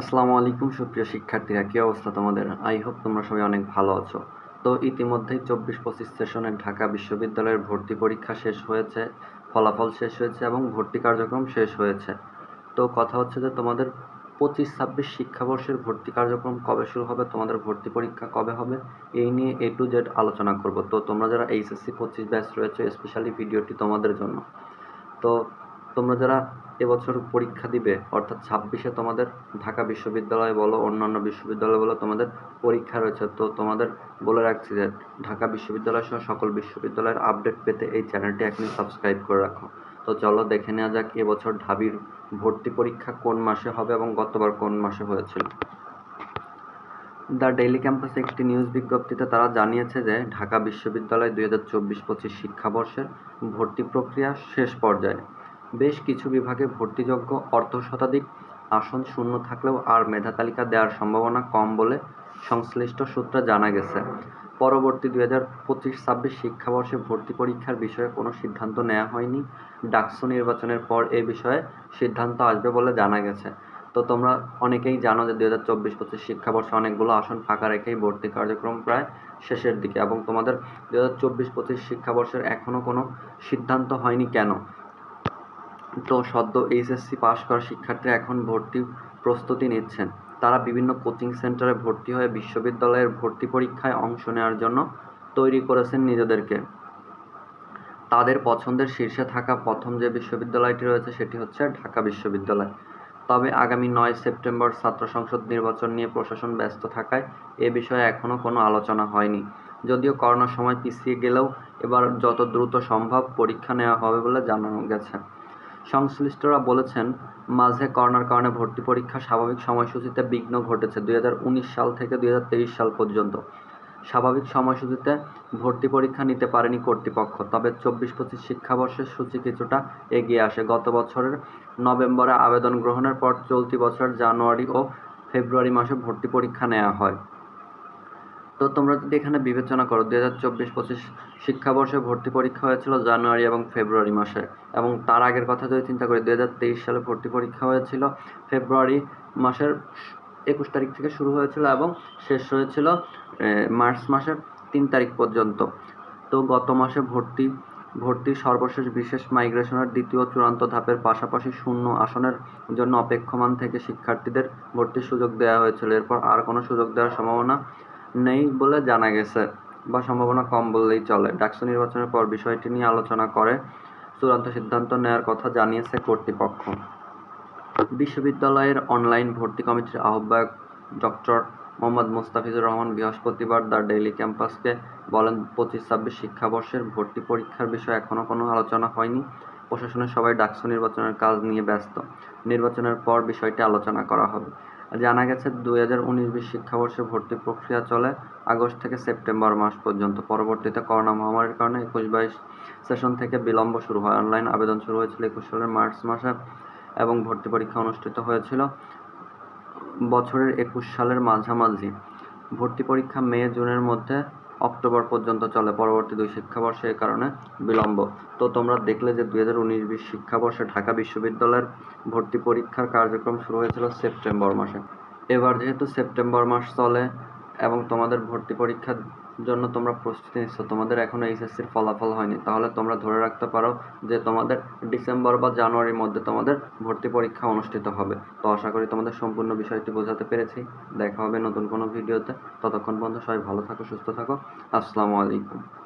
আসসালামু আলাইকুম, সুপ্রিয় শিক্ষার্থীরা, কী অবস্থা তোমাদের? আই হোপ তোমরা সবাই অনেক ভালো আছো। তো ইতিমধ্যেই চব্বিশ পঁচিশ সেশনের ঢাকা বিশ্ববিদ্যালয়ের ভর্তি পরীক্ষা শেষ হয়েছে, ফলাফল শেষ হয়েছে এবং ভর্তি কার্যক্রম শেষ হয়েছে। তো কথা হচ্ছে যে তোমাদের পঁচিশ ছাব্বিশ শিক্ষাবর্ষের ভর্তি কার্যক্রম কবে শুরু হবে, তোমাদের ভর্তি পরীক্ষা কবে হবে, এই নিয়ে এ টু জেড আলোচনা করব। তো তোমরা যারা এইচএসসি পঁচিশ ব্যাচ রয়েছে স্পেশালি ভিডিওটি তোমাদের জন্য। তো তোমরা যারা এবছর পরীক্ষা দিবে, অর্থাৎ ছাব্বিশে তোমাদের ঢাকা বিশ্ববিদ্যালয় বলো, অন্যান্য বিশ্ববিদ্যালয় বলো, তোমাদের পরীক্ষা রয়েছে। তো তোমাদের বলে রাখছি যে ঢাকা বিশ্ববিদ্যালয় সহ সকল বিশ্ববিদ্যালয়ের আপডেট পেতে এই চ্যানেলটি এখনই সাবস্ক্রাইব করে রাখো। তো চলো দেখে নেওয়া যাক এবছর ঢাবির ভর্তি পরীক্ষা কোন মাসে হবে এবং গতবার কোন মাসে হয়েছিল। দ্য ডেইলি ক্যাম্পাসে একটি নিউজ বিজ্ঞপ্তিতে তারা জানিয়েছে যে ঢাকা বিশ্ববিদ্যালয় দুই হাজার চব্বিশ পঁচিশ শিক্ষাবর্ষের ভর্তি প্রক্রিয়া শেষ পর্যায়ে। বেশ কিছু বিভাগে ভর্তিযোগ্য অর্ধ শতাধিক আসন শূন্য থাকলেও আর মেধা তালিকা দেওয়ার সম্ভাবনা কম বলে সংশ্লিষ্ট সূত্রে জানা গেছে। পরবর্তী দুই হাজার পঁচিশ ছাব্বিশ শিক্ষাবর্ষে ভর্তি পরীক্ষার বিষয়ে কোনো সিদ্ধান্ত নেওয়া হয়নি। ডাকসু নির্বাচনের পর এ বিষয়ে সিদ্ধান্ত আসবে বলে জানা গেছে। তো তোমরা অনেকেই জানো যে দুই হাজার চব্বিশ পঁচিশ শিক্ষাবর্ষে অনেকগুলো আসন ফাঁকা রেখেই ভর্তি কার্যক্রম প্রায় শেষের দিকে এবং তোমাদের দু হাজার চব্বিশ পঁচিশ শিক্ষাবর্ষের এখনও কোনো সিদ্ধান্ত হয়নি কেন? তো সদ্য এইচএসসি পাশ করা শিক্ষার্থীরা এখন ভর্তি প্রস্তুতি নিচ্ছেন। তারা বিভিন্ন কোচিং সেন্টারে ভর্তি হয়ে বিশ্ববিদ্যালয়ের ভর্তি পরীক্ষায় অংশ নেওয়ার জন্য তৈরি করেছেন নিজেদেরকে। তাদের পছন্দের শীর্ষে থাকা প্রথম যে বিশ্ববিদ্যালয়টি রয়েছে সেটি হচ্ছে ঢাকা বিশ্ববিদ্যালয়। তবে আগামী নয় সেপ্টেম্বর ছাত্র সংসদ নির্বাচন নিয়ে প্রশাসন ব্যস্ত থাকায় এ বিষয়ে এখনও কোনো আলোচনা হয়নি। যদিও করোনার সময় পিছিয়ে গেলেও এবার যত দ্রুত সম্ভব পরীক্ষা নেওয়া হবে বলে জানানো গেছে। সংশ্লিষ্টরা বলেছেন, মাঝে করোনার কারণে ভর্তি পরীক্ষা স্বাভাবিক সময়সূচিতে বিঘ্ন ঘটেছে দুই হাজার উনিশ সাল থেকে দুই হাজার তেইশ সাল পর্যন্ত। স্বাভাবিক সময়সূচিতে ভর্তি পরীক্ষা নিতে পারেনি কর্তৃপক্ষ, তবে চব্বিশ পঁচিশ শিক্ষাবর্ষের সূচি কিছুটা এগিয়ে আসে। গত বছরের নভেম্বরে আবেদন গ্রহণের পর চলতি বছর জানুয়ারি ও ফেব্রুয়ারি মাসে ভর্তি পরীক্ষা নেওয়া হয়। তো তোমরা যদি এখানে বিবেচনা করো দু হাজার চব্বিশ পঁচিশ শিক্ষাবর্ষে ভর্তি পরীক্ষা হয়েছিল জানুয়ারি এবং ফেব্রুয়ারি মাসে। এবং তার আগের কথা যদি চিন্তা করি দু হাজার তেইশ সালে ভর্তি পরীক্ষা হয়েছিল, ফেব্রুয়ারি মাসের একুশ তারিখ থেকে শুরু হয়েছিল এবং শেষ হয়েছিল মার্চ মাসের তিন তারিখ পর্যন্ত। তো গত মাসে ভর্তি ভর্তি সর্বশেষ বিশেষ মাইগ্রেশনের দ্বিতীয় চূড়ান্ত ধাপের পাশাপাশি শূন্য আসনের জন্য অপেক্ষমান থেকে শিক্ষার্থীদের ভর্তির সুযোগ দেওয়া হয়েছিল। এরপর আর কোনো সুযোগ দেওয়ার সম্ভাবনা নেই বলে জানা গেছে বা সম্ভাবনা কম বললেই চলে। ডাকসু নির্বাচনের পর বিষয়টি নিয়ে আলোচনা করে চূড়ান্ত সিদ্ধান্ত নেওয়ার কথা জানিয়েছে কর্তৃপক্ষ। বিশ্ববিদ্যালয়ের অনলাইন ভর্তি কমিটির আহ্বায়ক ডক্টর মোহাম্মদ মোস্তাফিজুর রহমান বৃহস্পতিবার দ্য ডেইলি ক্যাম্পাসকে বলেন পঁচিশ ছাব্বিশ শিক্ষাবর্ষের ভর্তি পরীক্ষার বিষয়ে এখনও কোনো আলোচনা হয়নি। প্রশাসনের সবাই ডাকসু নির্বাচনের কাজ নিয়ে ব্যস্ত। নির্বাচনের পর বিষয়টি আলোচনা করা হবে। জানা গেছে, দুই হাজার উনিশ বিশ শিক্ষাবর্ষে ভর্তি প্রক্রিয়া চলে আগস্ট থেকে সেপ্টেম্বর মাস পর্যন্ত। পরবর্তীতে করোনা মহামারীর কারণে একুশ বাইশ সেশন থেকে বিলম্ব শুরু হয়। অনলাইন আবেদন শুরু হয়েছিল একুশ সালের মার্চ মাসে এবং ভর্তি পরীক্ষা অনুষ্ঠিত হয়েছিল বছরের একুশ সালের মাঝামাঝি। ভর্তি পরীক্ষা মে, জুনের মধ্যে অক্টোবর পর্যন্ত চলে। পরবর্তী দুই শিক্ষাবর্ষে এ কারণে বিলম্ব। তো তোমরা দেখলে যে দুই হাজার উনিশ বিশ শিক্ষাবর্ষে ঢাকা বিশ্ববিদ্যালয়ের ভর্তি পরীক্ষার কার্যক্রম শুরু হয়েছিল সেপ্টেম্বর মাসে। এবার যেহেতু সেপ্টেম্বর মাস চলে এবং তোমাদের ভর্তি পরীক্ষার জন্য তোমরা প্রস্তুতি নিচ্ছ। তোমাদের এখনও এইচএসসির ফলাফল হয়নি। তাহলে তোমরা ধরে রাখতে পারো যে তোমাদের ডিসেম্বর বা জানুয়ারির মধ্যে তোমাদের ভর্তি পরীক্ষা অনুষ্ঠিত হবে। তো আশা করি তোমাদের সম্পূর্ণ বিষয়টি বোঝাতে পেরেছি। দেখা হবে নতুন কোনো ভিডিওতে। ততক্ষণ পর্যন্ত সবাই ভালো থাকো, সুস্থ থাকো। আসসালামু আলাইকুম।